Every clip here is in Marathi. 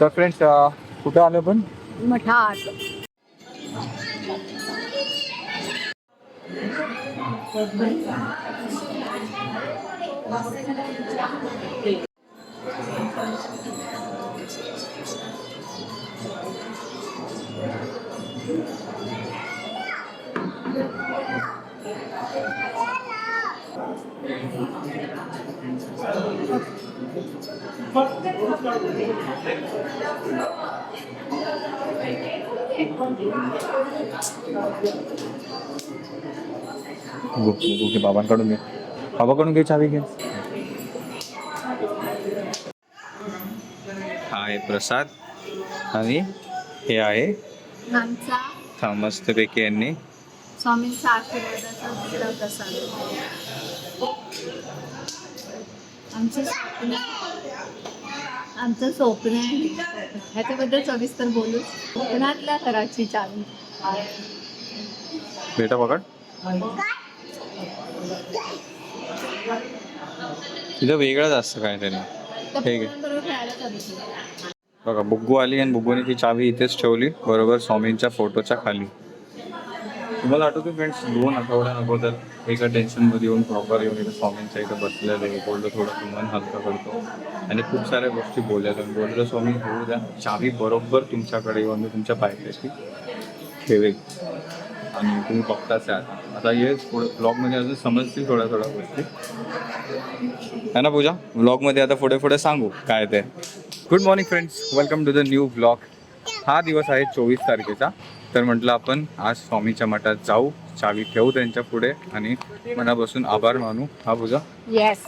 तर फ्रेंड्स कुठं आलो पण मठात बाबांकडून घे बाबाकडून घे चावी घे हा आहे प्रसाद। आणि हे आहे आमचा हा, मस्तपैकी यांनी स्वामींचा आशीर्वादाचा प्रसाद. आमचं आमचं स्वप्न आहे. ह्याच्याबद्दल सविस्तर बोलू स्वप्नातल्या घराची चावी बेटा पकड. तिथं वेगळंच असतं काय तरी. चालू. बघा बुग्गू आली आणि बुग्गूने ती चावी इथेच ठेवली बरोबर स्वामींच्या फोटोच्या खाली. तुम्हाला आठवतो फ्रेंड्स दोन आठवड्या अगोदर एका टेन्शनमध्ये येऊन प्रॉपर येऊन इथं स्वामींच्या इथं बसलेलो बोललो थोडं मन हलकं करतो. आणि खूप साऱ्या गोष्टी बोलल्या. बोललो स्वामी होऊ द्या. चावी बरोबर तुमच्याकडे येऊन मी तुमच्या पायथ्याशी ठेवेल. आणि तुम्ही बघताच आहात आता येस थोडं ब्लॉगमध्ये अजून समजतील थोड्या थोड्या गोष्टी. है ना पूजा? ब्लॉगमध्ये आता पुढे पुढे सांगू काय ते. Good morning friends welcome to the new blog हा दिवस आहे चोवीस तारखेचा. तर म्हटलं आपण आज स्वामीच्या मठात जाऊ चावी ठेवू त्यांच्या पुढे आणि मनापासून आभार मानू. हा पूजा. येस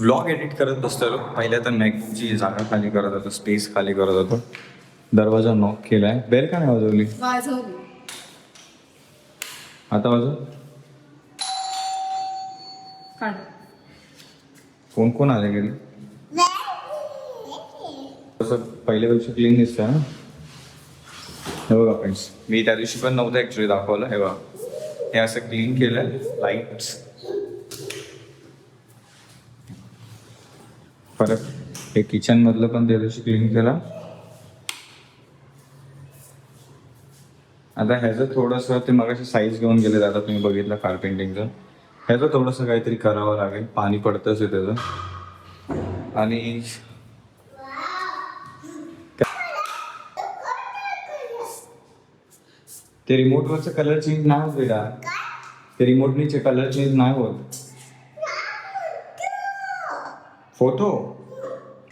व्लॉग एडिट करत बसलेलो पहिल्या तर मॅगची जागा खाली करत होतो स्पेस खाली करत होतो. दरवाजा नॉक केलाय. बेल का नाही वाजवली? वाजवली. आता वाजव. काढ. कोण कोण आले घरी तसं पहिल्यापेक्षा क्लीन दिसतंय ना? हे बघा फ्रेंड्स मी त्या दिवशी पण नव्हतं ॲक्च्युली दाखवलं. हे बघा. हे असं क्लीन केलं लाईट्स परत हे किचन मधलं पण त्या दिवशी क्लीन केलं. आता ह्याचं थोडंसं ते मगाशी साईज घेऊन गेले आता तुम्ही बघितलं कार्पेंटिंगचं ह्याचं थोडंसं काहीतरी करावं लागेल. पाणी पडतंच आहे त्याचं. आणि ते रिमोटवरचं कलर चेंज नाही होत बेटा. ते रिमोटनीचे कलर चेंज नाही होत. फोटो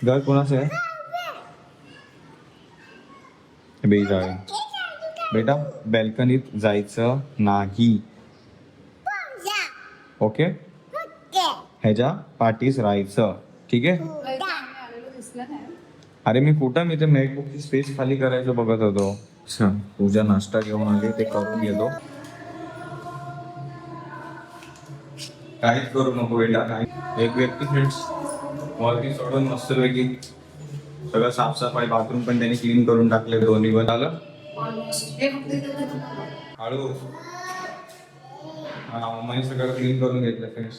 घर कोणाचं आहे? बेटा. बेटा बॅल्कनीत जायचं नाही. ओके. ह्याच्या पाठीस राहायचं. ठीक आहे? अरे मी कुठं? मी ते मॅकबुकची स्पेस खाली करायचं बघत होतो. पूजा नाश्ता घेऊन आली ते करून घेतो. काहीच करू नको बेटा काही. एक व्यक्ती फ्रेंड्स वरती सोडून मस्तपैकी सगळं साफसफाई बाथरूम पण त्यांनी क्लीन करून टाकले दोन्ही पण. आलं हळू हा सगळं क्लीन करून घेतलं फ्रेंड्स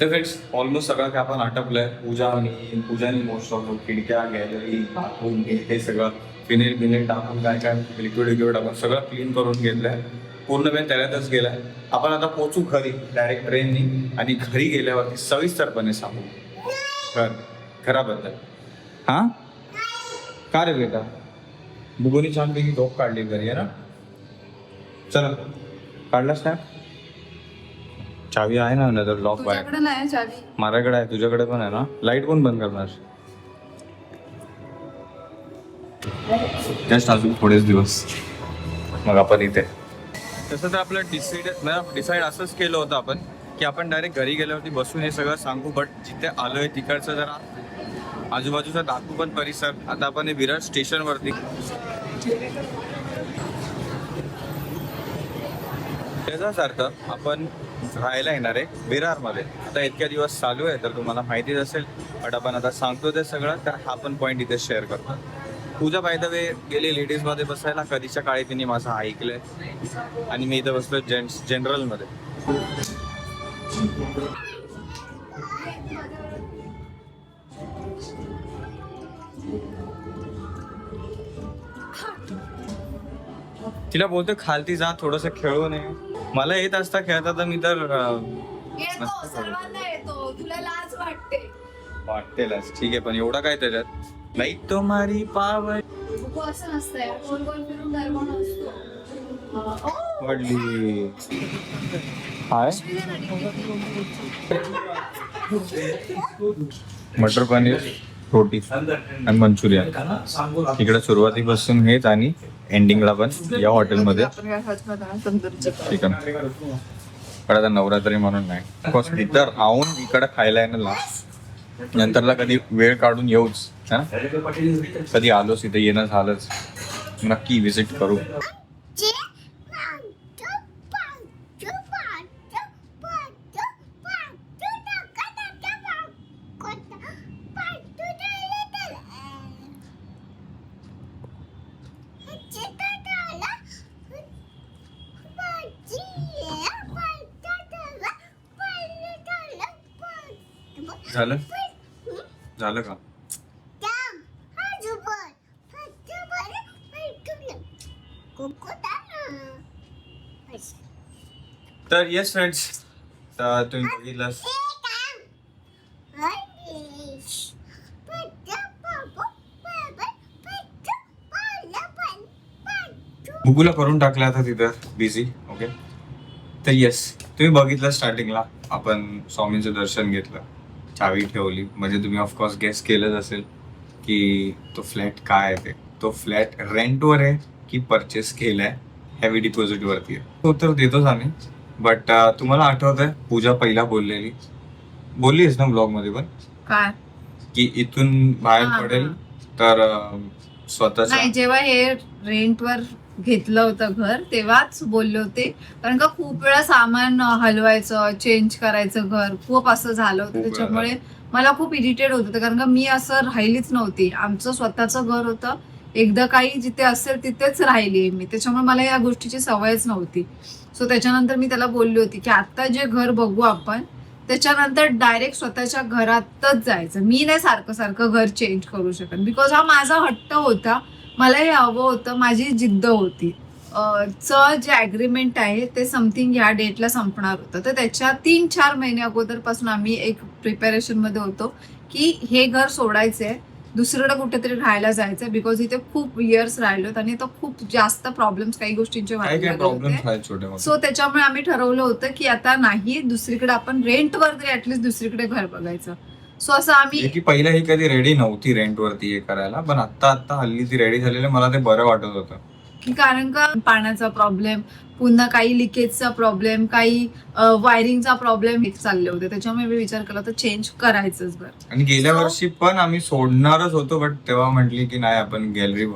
तर फ्रेंड्स ऑलमोस्ट सगळं काय आपण आटपलंय. पूजा आणि पूजानी मोस्ट ऑफ खिडक्या गॅलरी टाकून हे सगळं. फिनेल बिनेल टाकून काय काय लिक्विड लिक्विड टाकून सगळं क्लीन करून घेतलंय. पूर्णपणे त्याच्यातच गेलाय. आपण आता पोचू घरी डायरेक्ट ट्रेननी आणि घरी गेल्यावरती सविस्तरपणे सांगू. घर घराबद्दल हा? का रे बेटा? बुगोनी छानपैकी झोप काढली घरी आहे ना? चला. काढलास काय? चावी आहे ना नंतर लॉक बाहेर. तुझ्याकडे नाही चावी. माझ्याकडे आहे तुझ्याकडे पण आहे ना? लाइट कोण बंद करणार? जस्ट अजून थोडेच दिवस. मग आपण इथे. तसं तर आपलं डिसाईड डिसाईड असंच केलं होतं आपण की आपण डायरेक्ट घरी गेल्यावरती बसून हे सगळं सांगू बट जिथे आलोय तिकडचं जरा आजूबाजूचा दाखू पण परिसर. आता आपण हे विराट स्टेशनवरती त्याचाच अर्थ आपण राहायला येणार आहे विरारमध्ये. आता इतक्या दिवस चालू आहे तर तुम्हाला माहितीच असेल. बट आपण आता सांगतो ते सगळं तर हा पण पॉईंट इथे शेअर करतो. पूजा बाय द वे गेली लेडीजमध्ये बसायला. कधीच्या काळी तिने माझं ऐकलंय. आणि मी इथं बसलो जेंट्स जनरल तिला बोलतो खालती जा थोडस खेळू नये. मला येत असता खेळता तर मी तर अं, येतो मस्त सर्वांना येतो. तुला लाज वाटते. वाटतेलच ठीक आहे पण एवढा काय त्याच्यात? नाही बुकू असं गोल गोल फिरून अं, ओ, पडली काय मटर पनीर. रोटी आणि मंचुरियन. इकडे सुरुवातीपासून हेच आणि एंडिंगला पण या हॉटेलमध्ये चिकन आता नवरात्री म्हणून नाही. बिकॉज इतर राहून इकडे खायला आहे ना लास्ट नंतरला कधी वेळ काढून येऊच कधी आलोच इथे येणं झालंच. नक्की विजिट करू. झालं? झालं का? तर येस फ्रेंड्स तर तुम्ही बघितलं बुकूला करून टाकला आता तिथं बिझी ओके तर येस तुम्ही बघितलं स्टार्टिंगला आपण स्वामींचं दर्शन घेतलं. चावी ठेवली. म्हणजे तुम्ही ऑफकोर्स गेस केलंच असेल की तो फ्लॅट काय आहे ते. तो फ्लॅट रेंटवर आहे की परचेस केलाय हेवी डिपॉझिट वरती आहे. तो तर देतोच आम्ही. बट तुम्हाला आठवत आहे पूजा पहिला बोललेली. बोललीस ना ब्लॉगमध्ये पण? काय? की इथून बाहेर पडेल. तर स्वतःचा नाही जेव्हा हे रेंटवर घेतलं होतं घर तेव्हाच बोलले होते. कारण का खूप वेळा सामान हलवायचं चेंज करायचं घर खूप असं झालं होतं. त्याच्यामुळे मला खूप इरिटेट होत होतं. कारण का मी असं राहिलीच नव्हती. आमचं स्वतःचं घर होतं. एकदा काही जिथे असेल तिथेच राहिली मी. त्याच्यामुळे मला या गोष्टीची सवयच नव्हती. सो त्याच्यानंतर मी त्याला बोलली होती की आता जे घर बघू आपण त्याच्यानंतर डायरेक्ट स्वतःच्या घरातच जायचं. मी नाही सारखं सारखं घर चेंज करू शकत. बिकॉज हा माझा हट्ट होता. मला हे हवं होतं माझी जिद्द होती. चं जे ॲग्रीमेंट आहे ते समथिंग ह्या डेटला संपणार होतं. तर त्याच्या तीन चार महिने अगोदरपासून आम्ही एक प्रिपरेशनमध्ये होतो की हे घर सोडायचं आहे दुसरीकडे कुठेतरी राहायला जायचं बिकॉज इथे खूप इयर्स राहिलोत आणि खूप जास्त प्रॉब्लेम्स काही गोष्टींचे व्हायला सो त्याच्यामुळे आम्ही ठरवलं होतं की आता नाही दुसरीकडे आपण रेंटवर तरी ऍटलीस्ट दुसरीकडे घर बघायचं. सो असं आम्ही की पहिला ही कधी रेडी नव्हती रेंट वरती हे करायला पण आता आता हल्ली ती रेडी झालेली मला ते बरं वाटत होतं. कारण का पाण्याचा प्रॉब्लेम पुन्हा काही लिकेजचा प्रॉब्लेम काही वायरिंगचा प्रॉब्लेम हे चालले होते. त्याच्यामुळे मी विचार केला तर चेंज करायचंच बरं. आणि गेल्या वर्षी पण आम्ही सोडणारच होतो बट तेव्हा म्हटली की नाही आपण गॅलरी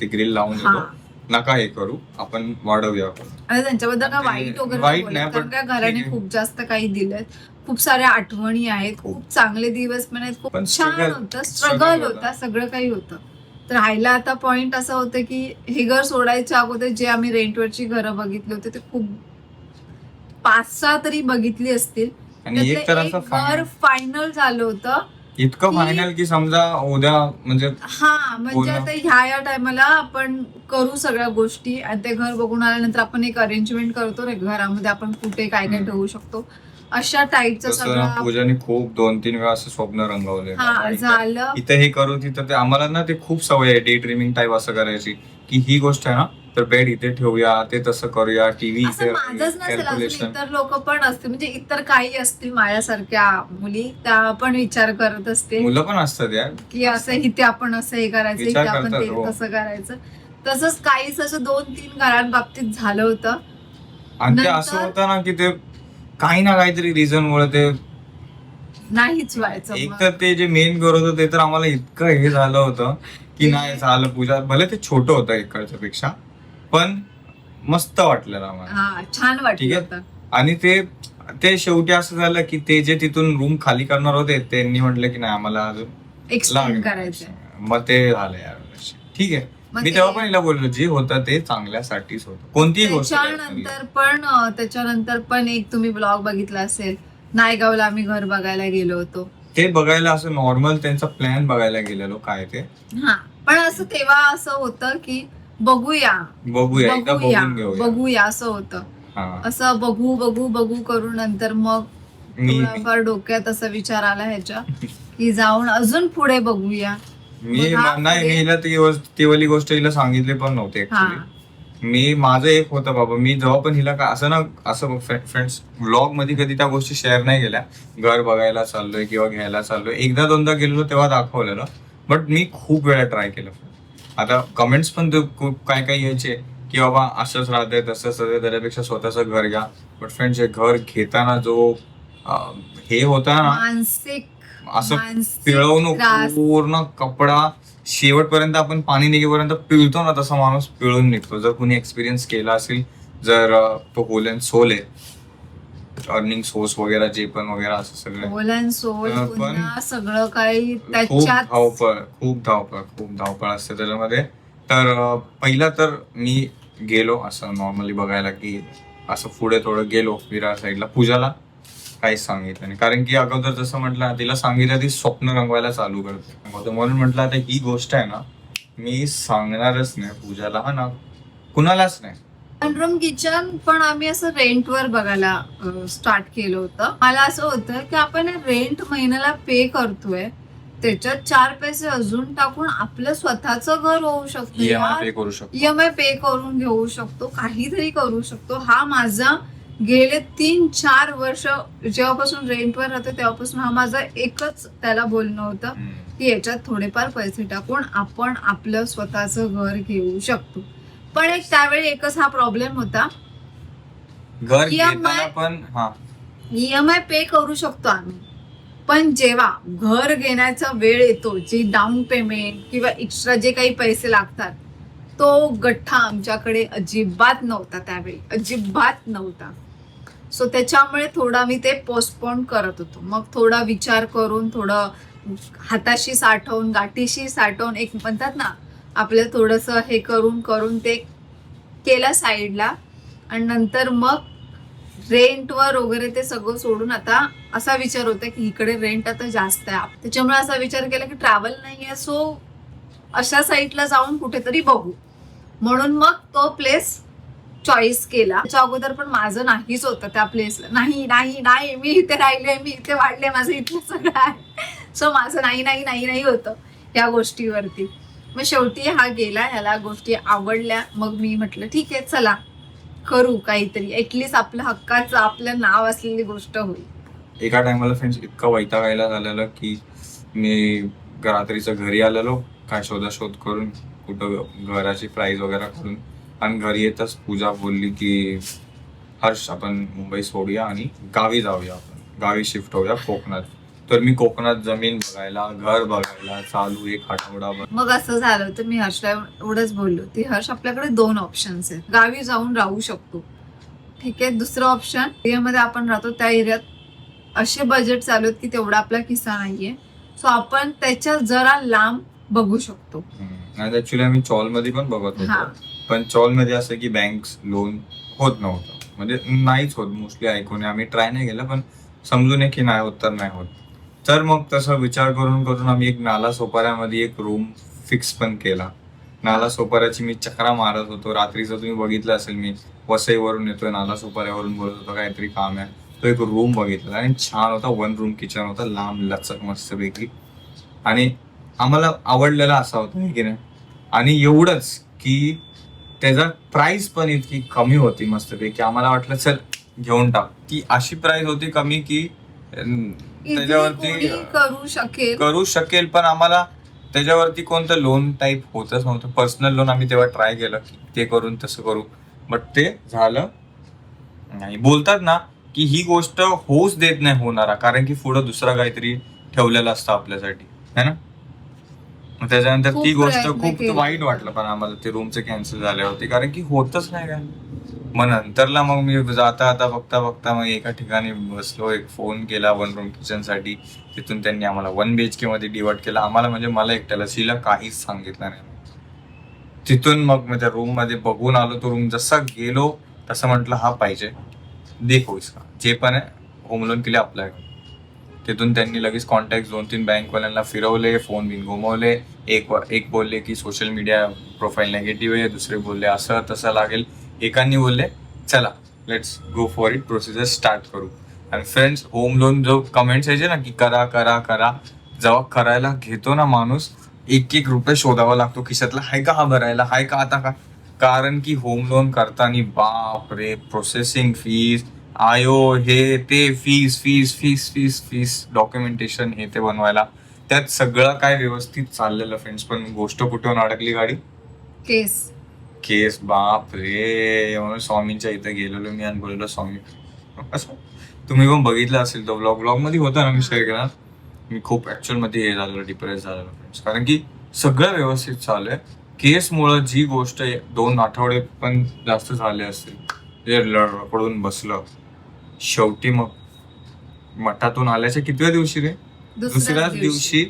ती ग्रिल लावून हा. देतो नका हे करू आपण वाढवूया. आणि त्यांच्याबद्दल का ते वाईट वगैरे वाईट नाही पण घराने ठीक आहे. खूप जास्त काही दिलेत. खूप साऱ्या आठवणी आहेत खूप. चांगले दिवस पण आहेत खूप पण छान struggle- होतं struggle स्ट्रगल होतं. होता सगळं काही होतं तर राहायला आता पॉइंट असं होतं की हे घर सोडायच्या अगोदर जे आम्ही रेंटवरची घरं बघितली होती ते खूप पाच सहा तरी बघितली असतील आणि एक तर त्यातलं असं एक घर final- फायनल झालं होतं इतकं की- फायनल की समजा उद्या म्हणजे हा म्हणजे. आता ह्या या टायमाला आपण करू सगळ्या गोष्टी आणि ते घर बघून आल्यानंतर आपण एक अरेंजमेंट करतो ना घरामध्ये आपण कुठे काय काय हम्म. ठेवू शकतो अशा टाईपचं जसं सगळं पूजाने खूप दोन तीन वेळा असं स्वप्न रंगवले. हा झालं. इथे हे करू तिथं ते आम्हाला ना ते खूप सवय आहे डे ड्रीमिंग टाईप असं करायची की ही गोष्ट आहे ना तर बेड इथे ठेवूया ते तसं करूया टीव्ही इथे असं माझंच नसेल अजून कॅल्क्युलेशन इतर लोक पण असतील म्हणजे इतर काही असतील माझ्यासारख्या मुली त्या पण विचार करत असतील. मुलं पण असतात यार. की असं इथे आपण असं हे करायचं इथे विचार आपण करतात, ते हो. तसं करायचं. तसंच काहीच असं दोन तीन घरांबाबतीत झालं होतं. आणि ते नंतर- असं होतं ना की ते काही ना काहीतरी रिझन मुळे ते नाहीच व्हायचं एक मग. तर ते जे मेन घर होतं ते तर आम्हाला इतकं हे झालं होतं की नाही झालं पूजा भले ते छोटं होतं इकडच्या पेक्षा पण मस्त वाटलं आम्हाला हा छान ठीक वाटलं आहे. होतं आणि ते ते शेवटी असं झालं की ते जे तिथून रूम खाली करणार होते त्यांनी म्हटलं की नाही आम्हाला अजून एक्सटेंड लागेल. करायचंय मग ते झालं यार ठीक आहे मी तेव्हा पण हिला बोललो जे होतं ते चांगल्यासाठीच होतं. कोणतीही गोष्ट. त्याच्यानंतर पण अं, त्याच्यानंतर पण एक तुम्ही ब्लॉग बघितला असेल नायगावला आम्ही घर बघायला गेलो होतो. ते बघायला असं नॉर्मल त्यांचा प्लॅन बघायला गेलेलो काय ते. हा पण असं तेव्हा असं होतं की बघूया. बघूया एकदा बघूया बघून घेऊया. बघूया असं होतं. हा. असं बघू बघू बघू करून नंतर मग मी थोडाफार डोक्यात असा विचार आला ह्याच्या की जाऊन अजून पुढे बघूया. मी मग हा नाही मी पुढे- हिला ती गोष्ट- ती वाली गोष्ट हिला सांगितली पण नव्हती हा. ऍक्च्युली मी माझं एक होतं बाबा मी जेव्हा पण हिला का असं ना असं फ्रेंड्स व्लॉगमध्ये कधी त्या गोष्टी शेअर नाही केल्या. घर बघायला चाललोय किंवा घ्यायला चाललोय. एकदा दोनदा गेलेलो तेव्हा दाखवलेलं. बट मी खूप वेळा ट्राय केलं. आता कमेंट्स पण ते खूप काय काय यायचे की बाबा असंच राहते तसंच राहते त्याच्यापेक्षा स्वतःचं घर घ्या. बट फ्रेंड्स हे घर घेताना जो अं, हे होता ना मानसिक असं पिळवणूक त्रास. पूर्ण कपडा शेवटपर्यंत आपण पाणी निघेपर्यंत पिळतो ना तसा माणूस पिळून निघतो. जर कुणी एक्सपिरियन्स केला असेल जर तो होल अँड सोल आहे. अर्निंग सोर्स वगैरे जे पण वगैरे असं सगळं. सोल अँड सोल पण पुन्हा सगळं काही खूप त्याच्यात धावपळ खूप धावपळ खूप धावपळ असते त्याच्यामध्ये. तर अं, पहिला तर मी गेलो असं नॉर्मली बघायला की असं पुढे थोडं गेलो विरार साईडला पूजाला काहीच सांगितलं नाही. कारण की अगोदर जसं म्हटलं तिला सांगितलं ती स्वप्न रंगवायला चालू करते. म्हणून म्हटलं आता ही गोष्ट आहे ना मी सांगणारच नाही पूजाला हा ना कुणालाच नाही. रूम किचन पण आम्ही असं रेंटवर बघायला स्टार्ट केलं होतं. मला असं होतं की आपण रेंट महिन्याला पे करतोय त्याच्यात चार पैसे अजून टाकून आपलं स्वतःचं घर होऊ शकतं ईएमआय यार. पे करू शकतो. ईएमआय पे करून घेऊ शकतो काहीतरी करू शकतो. हा माझा गेले तीन चार वर्ष जेव्हापासून रेंटवर राहतो तेव्हापासून हा माझा एकच त्याला बोलणं होतं. की याच्यात थोडेफार पैसे टाकून आपण आपलं स्वतःचं घर घेऊ शकतो. पण एक त्यावेळी एकच हा प्रॉब्लेम होता. घर EMI घेताना पण हा. ईएमआय पे करू शकतो आम्ही. पण जेव्हा घर घेण्याचा वेळ येतो जे डाऊन पेमेंट किंवा एक्स्ट्रा जे काही पैसे लागतात तो गठ्ठा आमच्याकडे अजिबात नव्हता त्यावेळी. अजिबात नव्हता. सो त्याच्यामुळे थोडा मी ते पोस्टपोन करत होतो. मग थोडा विचार करून थोडं हाताशी साठवून गाठीशी साठवून एक म्हणतात ना आपलं थोडंसं हे करून करून ते केलं साईडला आणि नंतर मग रेंटवर वगैरे ते सगळं सोडून आता असा विचार होता की इकडे रेंट आता जास्त आहे. त्याच्यामुळे असा विचार केला की ट्रॅव्हल नाही आहे सो अशा साईटला जाऊन कुठेतरी बघू. म्हणून मग तो प्लेस चॉईस केला. त्याच्या अगोदर पण माझं नाहीच होतं त्या प्लेसला नाही नाही नाही मी इथे राहिले मी इथे वाढले माझं इथलं सगळं आहे. सो माझं नाही नाही नाही नाही होतं या गोष्टीवरती. मग शेवटी हा गेला ह्याला गोष्टी आवडल्या. मग मी म्हटलं ठीक आहे चला करू काहीतरी. ऍटलीस्ट आपलं हक्काचं आपलं नाव असलेली गोष्ट होईल. एका टायमाला फ्रेंड्स इतकं वैतागायला झालेलं की मी रात्रीचं घरी आलेलो काय शोधाशोध करून कुठं घराची प्राईज वगैरे करून आणि घरी येतच पूजा बोलली की हर्ष आपण मुंबई सोडूया आणि गावी जाऊया आपण. गावी शिफ्ट होऊया कोकणात. तर मी कोकणात जमीन बघायला घर बघायला चालू एक आठवडाभर मग असं झालं तर मी हर्षला एवढंच बोललो ती हर्ष आपल्याकडे दोन ऑप्शन्स आहेत. गावी जाऊन राहू शकतो. ठीक आहे दुसरं ऑप्शन एरियामध्ये आपण राहतो त्या एरियात असे बजेट चालू आहेत की तेवढा आपला किस्सा नाहीये. सो आपण त्याच्या जरा लांब बघू शकतो. ऍक्च्युली आम्ही चॉलमध्ये पण बघत. होतो. पण चॉलमध्ये असं की बँक लोन होत नव्हतं. म्हणजे नाहीच होत मोस्टली ऐकून. आम्ही ट्राय नाही केलं पण समजून आहे की नाही होत तर नाही होत. तर मग तसा विचार करून करून आम्ही एक नाला सोपाऱ्यामध्ये एक रूम फिक्स पण केला. नाला सोपाऱ्याची मी चक्रा मारत होतो. रात्रीचं तुम्ही बघितलं असेल मी वसईवरून येतोय नाला सोपाऱ्यावरून बोलत होतो काहीतरी काम आहे. तो एक रूम बघितला आणि छान होता वन रूम किचन होता लांब लचक मस्तपैकी. आणि आम्हाला आवडलेला असा होता की नाही? आणि एवढंच की त्याचा प्राइस पण इतकी कमी होती मस्तपैकी. आम्हाला वाटलं चल घेऊन टाक. ती अशी प्राइस होती कमी की त्याच्यावरती करू शकेल? करू शकेल पण आम्हाला त्याच्यावरती कोणतं लोन टाईप होतच नव्हतं. पर्सनल लोन आम्ही तेव्हा ट्राय केलं. की ते करून तसं करू. बट ते झालं. नाही बोलतात ना की ही गोष्ट होऊच देत नाही होणारा. कारण की पुढं दुसरा काहीतरी ठेवलेलं असतं आपल्यासाठी. है ना? मग त्याच्यानंतर खूप ती गोष्ट प्रयत्न खूप केले. वाईट वाटलं पण आम्हाला ते रूमचे कॅन्सल झाले होते. कारण की होतच नाही काय मग नंतरला मग मी जाता आता बघता बघता मग एका ठिकाणी बसलो एक फोन केला वन रूम किचनसाठी. तिथून त्यांनी आम्हाला वन बीएचके मध्ये डिवाइड केला. आम्हाला म्हणजे मला एकट्याला शिला काहीच सांगितलं नाही. तिथून मग माझ्या रूममध्ये बघून आलो तो रूम जसा गेलो तसं म्हटलं हा पाहिजे. देखो इसका. जे पण आहे होम लोन केले अप्लाय तिथून त्यांनी लगेच कॉन्टॅक्ट दोन तीन बँकवाल्यांना फिरवले फोन बिन घुमवले. एक एक बोलले की सोशल मीडिया प्रोफाईल नेगेटिव्ह आहे दुसरे बोलले असं तसं लागेल. एकांनी बोलले चला let's go for it procedure start करू. आणि फ्रेंड्स होम लोन जो कमेंट्स यायचे ना की करा करा करा. जेव्हा करायला घेतो ना माणूस एक एक रुपये शोधावा लागतो खिशातला. हाय का हा भरायला? हाय का आता का? कारण की होम लोन करताना बाप रे प्रोसेसिंग फीज आयो हे ते fees fees fees fees fees documentation हे ते बनवायला. त्यात सगळं काय व्यवस्थित चाललेलं फ्रेंड्स पण गोष्ट कुठून अडकली गाडी? केस. केस? बाप रे म्हणून स्वामींच्या इथे गेलेलो मी आणि बोललो स्वामी असं तुम्ही पण बघितलं असेल तो ब्लॉग ब्लॉगमध्ये होता ना मी शेअर केला मी खूप ऍक्च्युअलमध्ये हे झालेलो डिप्रेस झालेलो friends. कारण की सगळं व्यवस्थित चालू आहे. केसमुळं जी गोष्ट दोन आठवडे पण जास्त झाले असतील. ते लडपडून बसलं. शेवटी मग मठातून आल्याच्या कितव्या दिवशी रे? दुसऱ्याच दिवशी.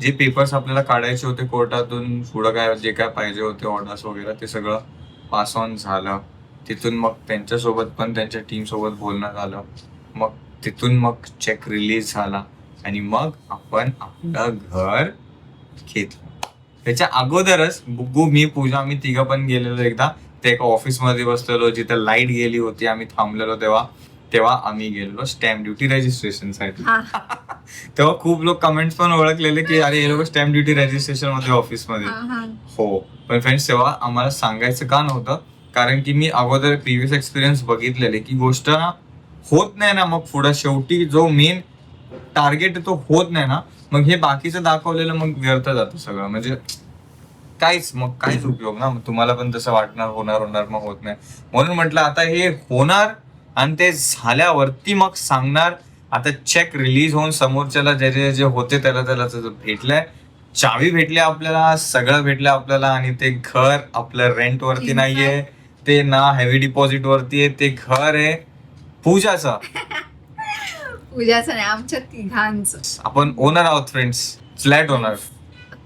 जे पेपर्स आपल्याला काढायचे होते कोर्टातून पुढं काय जे काय पाहिजे होते ऑर्डर्स वगैरे ते सगळं पास ऑन झालं. तिथून मग त्यांच्यासोबत पण त्यांच्या टीम सोबत बोलणं झालं. मग तिथून मग चेक रिलीज झाला. आणि मग आपण आपलं घर घेतलं. त्याच्या अगोदरच बुग्गू मी पूजा आम्ही तिघं पण गेलेलो एकदा. ते एका ऑफिसमध्ये बसलेलो. जिथे लाइट गेली होती आम्ही थांबलेलो तेव्हा. तेव्हा आम्ही गेलेलो स्टॅम्प ड्युटी रजिस्ट्रेशनसाठी. हा. तेव्हा खूप लोक कमेंट्स पण ओळखलेले की अरे हे लोक स्टॅम्प ड्युटी रजिस्ट्रेशनमध्ये ऑफिसमध्ये. हा, पण फ्रेंड्स तेव्हा आम्हाला सांगायचं का नव्हतं? कारण की मी अगोदर प्रिव्हियस एक्सपिरियन्स बघितलेले की गोष्ट ना होत नाही ना मग पुढे. शेवटी जो मेन टार्गेट तो होत नाही ना. मग हे बाकीचं दाखवलेलं मग व्यर्थ जातं सगळं. म्हणजे काहीच मग काहीच उपयोग ना. तुम्हाला पण तसं वाटणार होणार होणार मग होत नाही. म्हणून म्हटलं आता हे होणार आणि ते झाल्यावरती मग सांगणार आता चेक रिलीज होऊन समोरच्याला जे जे जे होते त्याला त्याला भेटलंय. चावी भेटली आपल्याला सगळं भेटलं आपल्याला आणि ते घर आपलं रेंट वरती. नाहीये ते ना हेवी डिपॉझिट वरती आहे ते घर आहे. पूजाचं. पूजाचं नाही आमच्या तिघांचं. आपण ओनर आहोत फ्रेंड्स फ्लॅट ओनर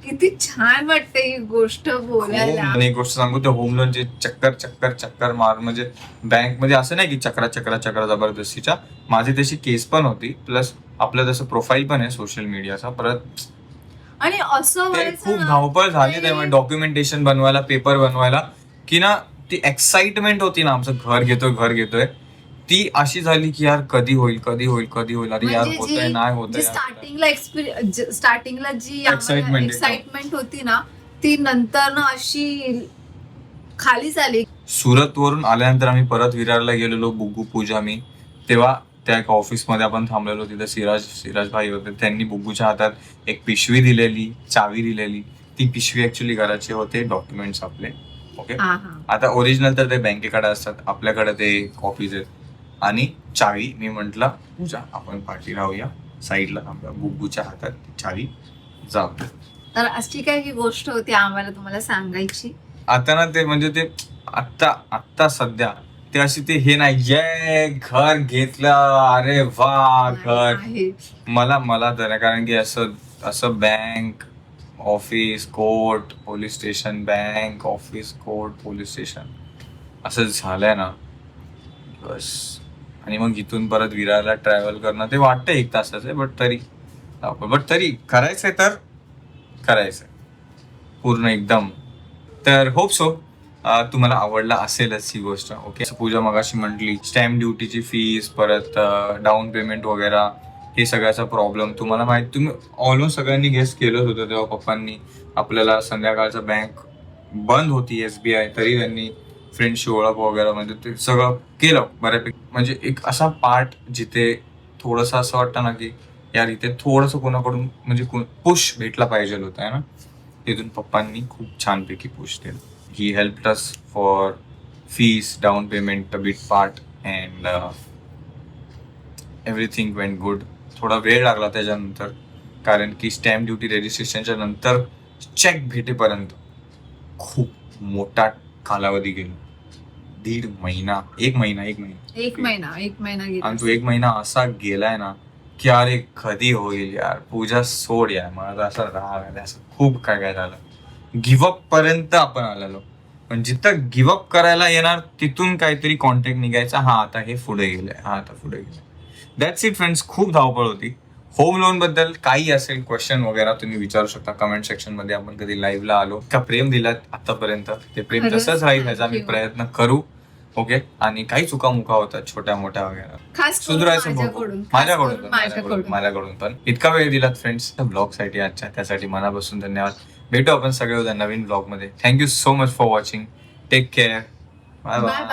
किती छान वाटते ही गोष्ट बोलायला. आणि एक गोष्ट सांगू ते होम लोनचे चक्कर चक्कर चक्कर मार म्हणजे बँकमध्ये असं नाही की चक्रा चक्रा चक्रा जबरदस्तीच्या. माझी तशी केस पण होती प्लस आपलं तसं प्रोफाईल पण आहे सोशल मीडियाचा परत आणि असं ते व्हायचं खूप ना, धावपळ झाली त्यामुळे डॉक्युमेंटेशन बनवायला पेपर बनवायला की ना ती एक्साइटमेंट होती ना आमचं घर घेतोय घर घेतोय. ती अशी झाली की यार कधी होईल कधी होईल कधी होईल? अरे यार म्हणजे होतंय जी- नाही जी होतंय स्टार्टिंगला एक्सपिरियन्स स्टार्टिंगला जी. एक्साइटमेंट होती ना ती नंतर ना अशी खाली झाली. सुरत वरून आल्यानंतर आम्ही परत विरारला गेलेलो बुग्गू पूजा मी. तेव्हा त्या एका ऑफिसमध्ये आपण थांबलेलो तिथे सिराज सिराज भाई होते. त्यांनी बुग्गूच्या हातात एक पिशवी दिलेली चावी दिलेली. ती पिशवी ऍक्च्युली घराचे होते डॉक्युमेंट्स आपले. ओके आता ओरिजिनल तर ते बँकेकडे असतात आपल्याकडे ते कॉपीज आहेत. आणि चावी मी म्हंटल पूजा आपण पाठी राहूया. साईडला थांबूया बुग्गूच्या हातात ती चावी जाऊ दे. तर अशी काय ही गोष्ट होती आम्हाला तुम्हाला सांगायची? आता ना ते म्हणजे ते आत्ता आत्ता सध्या ते अशी ते हे नाही ये घर घेतलं अरे वा घर. आहे. मला मला तर नाही कारण की असं असं bank office court police station bank office court police station असं झालंय ना. बस. आणि मग इथून परत विरारला ट्रॅव्हल करणं ते वाटतं एक तासाचं आहे बट तरी बट तरी करायचंय तर करायचंय. पूर्ण एकदम. तर होप सो तुम्हाला आवडला असेलच ही गोष्ट ओके पूजा मगाशी म्हटली स्टॅम्प ड्युटीची फीस परत डाऊन पेमेंट वगैरे हे सगळ्याचा प्रॉब्लेम तुम्हाला माहीत तुम्ही ऑलमोस्ट सगळ्यांनी गेस केलंच होतं तेव्हा पप्पांनी. आपल्याला संध्याकाळचा बँक बंद होती एस बी आय तरी त्यांनी फ्रेंडशी ओळख वगैरे म्हणजे ते सगळं केलं बऱ्यापैकी. म्हणजे एक असा पार्ट जिथे थोडंसं असं वाटतं ना की यार इथे थोडंसं कोणाकडून म्हणजे पुश भेटला पाहिजे होता आहे ना? तिथून पप्पांनी खूप छानपैकी पुश दिलं ही help us for fees down payment bit part and everything went good थोडा वेळ लागला त्याच्यानंतर कारण की स्टॅम्प ड्युटी रजिस्ट्रेशनच्या नंतर चेक भेटेपर्यंत खूप मोठा कालावधी गेला. दीड महिना एक महिना एक महिना. एक महिना एक महिना आणि गेला तो एक महिना असा गेलाय ना की अरे कधी होईल यार पूजा सोड यार मला तर असं राग आला असं खूप काय काय झालं. गिव्हअप पर्यंत आपण आलेलो. पण जिथं गिव्हअप करायला येणार तिथून काहीतरी कॉन्टॅक्ट निघायचा हा आता हे पुढे गेलंय हा आता पुढे गेलंय. दॅट्स इट फ्रेंड्स खूप धावपळ होती. होम लोनबद्दल काही असेल क्वेश्चन वगैरे तुम्ही विचारू शकता. कमेंट सेक्शनमध्ये आपण कधी लाईव्हला आलो. का प्रेम दिलात आतापर्यंत. ते प्रेम तसंच राहील ह्याचा मी. प्रयत्न करू. ओके आणि काही चुका मुका होतात छोट्या मोठ्या वगैरे सुधारायचं. माझ्याकडून माझ्याकडून माझ्याकडून. पण. इतका वेळ दिलात फ्रेंड्स ब्लॉगसाठी आजच्या त्यासाठी मनापासून धन्यवाद. भेटू आपण सगळे उद्या नवीन ब्लॉगमध्ये. Thank you so much for watching take care bye bye